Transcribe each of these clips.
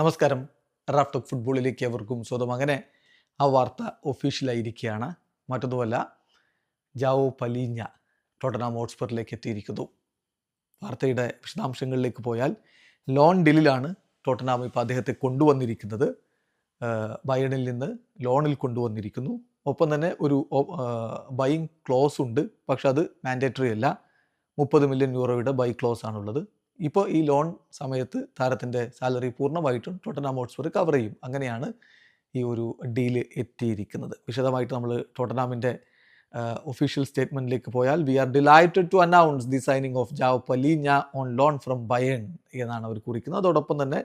നമസ്കാരം. റാഫ്റ്റോക്ക് ഫുട്ബോളിലേക്ക് അവർക്കും സ്വന്തം അങ്ങനെ ആ വാർത്ത ഒഫീഷ്യലായിരിക്കുകയാണ്. മറ്റൊന്നുമല്ല ജാവോ പലീഞ്ഞ ടോട്ടനാം ഹോട്ട്സ്പറിലേക്ക് എത്തിയിരിക്കുന്നു. വാർത്തയുടെ വിശദാംശങ്ങളിലേക്ക് പോയാൽ ലോൺ ഡിലിലാണ് ടോട്ടനാം ഇപ്പോൾ അദ്ദേഹത്തെ കൊണ്ടുവന്നിരിക്കുന്നത്. ബയണിൽ നിന്ന് ലോണിൽ കൊണ്ടുവന്നിരിക്കുന്നു. ഒപ്പം തന്നെ ഒരു ബൈങ് ക്ലോസ് ഉണ്ട്. പക്ഷെ അത് മാൻഡേറ്ററി അല്ല. മുപ്പത് മില്യൺ യൂറോയുടെ ബൈ ക്ലോസ് ആണുള്ളത്. ഇപ്പോൾ ഈ ലോൺ സമയത്ത് താരത്തിന്റെ സാലറി പൂർണമായിട്ടും ടോട്ടനാം ഹോട്ട്സ്പർ കവർ ചെയ്യും. അങ്ങനെയാണ് ഈ ഒരു ഡീൽ എത്തിയിരിക്കുന്നത്. വിശദമായിട്ട് നമ്മൾ ടോട്ടനാമിന്റെ ഒഫീഷ്യൽ സ്റ്റേറ്റ്മെന്റിലേക്ക് പോയാൽ we are delighted to announce the signing of Joao Palhinha on loan from Bayern എന്നാണ് അവർ കുറിക്കുന്നത്. അതോടൊപ്പം തന്നെ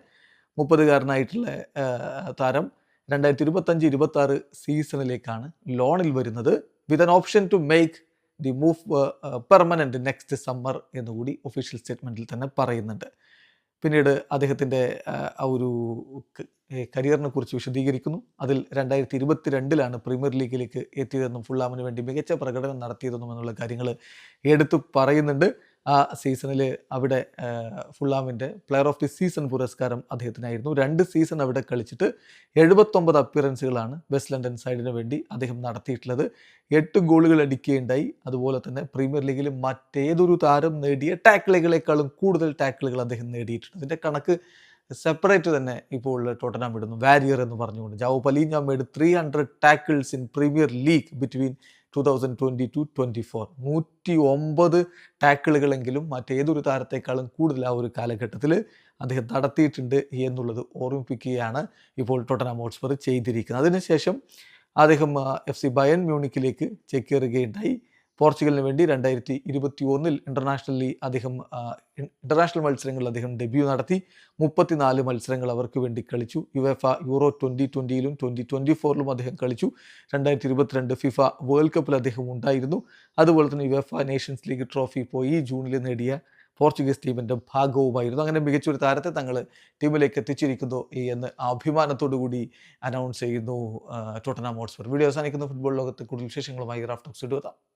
മുപ്പതുകാരനായിട്ടുള്ള താരം രണ്ടായിരത്തി ഇരുപത്തഞ്ച് ഇരുപത്താറ് സീസണിലേക്കാണ് ലോണിൽ വരുന്നത്. With an option to make the move permanent next summer എന്നുകൂടി ഒഫീഷ്യൽ സ്റ്റേറ്റ്മെന്റിൽ തന്നെ പറയുന്നുണ്ട്. പിന്നീട് അദ്ദേഹത്തിന്റെ ആ ഒരു കരിയറിനെ കുറിച്ച് വിശദീകരിക്കുന്നു. അതിൽ രണ്ടായിരത്തി ഇരുപത്തി രണ്ടിലാണ് പ്രീമിയർ ലീഗിലേക്ക് എത്തിയതെന്നും ഫുള്ളാമിന് വേണ്ടി മികച്ച പ്രകടനം നടത്തിയതെന്നും എന്നുള്ള കാര്യങ്ങൾ എടുത്തു പറയുന്നുണ്ട്. ആ സീസണിൽ അവിടെ ഫുള്ളാമിന്റെ പ്ലെയർ ഓഫ് ദി സീസൺ പുരസ്കാരം അദ്ദേഹത്തിനായിരുന്നു. രണ്ട് സീസൺ അവിടെ കളിച്ചിട്ട് എഴുപത്തൊമ്പത് അപ്പിയറൻസുകളാണ് വെസ്റ്റ് ലണ്ടൻ സൈഡിന് വേണ്ടി അദ്ദേഹം നടത്തിയിട്ടുള്ളത്. എട്ട് ഗോളുകൾ അടിക്കുകയുണ്ടായി. അതുപോലെ തന്നെ പ്രീമിയർ ലീഗിൽ മറ്റേതൊരു താരം നേടിയ ടാക്കിളുകളെക്കാളും കൂടുതൽ ടാക്കിളുകൾ അദ്ദേഹം നേടിയിട്ടുണ്ട്. അതിന്റെ കണക്ക് സെപ്പറേറ്റ് തന്നെ ഇപ്പോൾ ടോട്ടനാം ഇടുന്നു വാരിയർ എന്ന് പറഞ്ഞുകൊണ്ട്. Joao പലീഞ്ഞാം made three hundred tackles in premier league between thousand twenty two twenty four നൂറ്റി ഒമ്പത് ടാക്കിളുകളെങ്കിലും മറ്റേതൊരു താരത്തെക്കാളും കൂടുതൽ ആ ഒരു കാലഘട്ടത്തിൽ അദ്ദേഹം നടത്തിയിട്ടുണ്ട് എന്നുള്ളത് ഓർമ്മിപ്പിക്കുകയാണ് ഇപ്പോൾ ടൊട്ടനാം ഹോട്ട്സ്പർ ചെയ്തിരിക്കുന്നത്. അതിനുശേഷം അദ്ദേഹം എഫ് സി ബയൻ മ്യൂണിക്കിലേക്ക് ചേക്കേറുകയുണ്ടായി. പോർച്ചുഗലിന് വേണ്ടി രണ്ടായിരത്തി ഇരുപത്തി ഒന്നിൽ ഇന്റർനാഷണലി അദ്ദേഹം ഇന്റർനാഷണൽ മത്സരങ്ങളിൽ അദ്ദേഹം ഡെബ്യൂ നടത്തി. മുപ്പത്തിനാല് മത്സരങ്ങൾ അവർക്ക് വേണ്ടി കളിച്ചു. യുഎഫ യൂറോ ട്വന്റി ട്വന്റിയിലും ട്വന്റി ട്വന്റി ഫോറിലും അദ്ദേഹം കളിച്ചു. രണ്ടായിരത്തി ഇരുപത്തിരണ്ട് ഫിഫ വേൾഡ് കപ്പിൽ അദ്ദേഹം ഉണ്ടായിരുന്നു. അതുപോലെ തന്നെ യുഎഫ നേഷൻസ് ലീഗ് ട്രോഫി പോയി. ജൂണിൽ നേടിയ പോർച്ചുഗീസ് ടീമിന്റെ ഭാഗവുമായിരുന്നു. അങ്ങനെ മികച്ചൊരു താരത്തെ തങ്ങൾ ടീമിലേക്ക് എത്തിച്ചിരിക്കുന്നു എന്ന് അഭിമാനത്തോടു കൂടി അനൗൺസ് ചെയ്യുന്നു ടോട്ടനാം ഹോട്ട്സ്പർ വീഡിയോ അവസാനിക്കുന്ന. ഫുട്ബോൾ ലോകത്ത് കൂടുതൽ വിശേഷങ്ങളുമായി റാഫ്റ്റോക്സ് ഇടുക.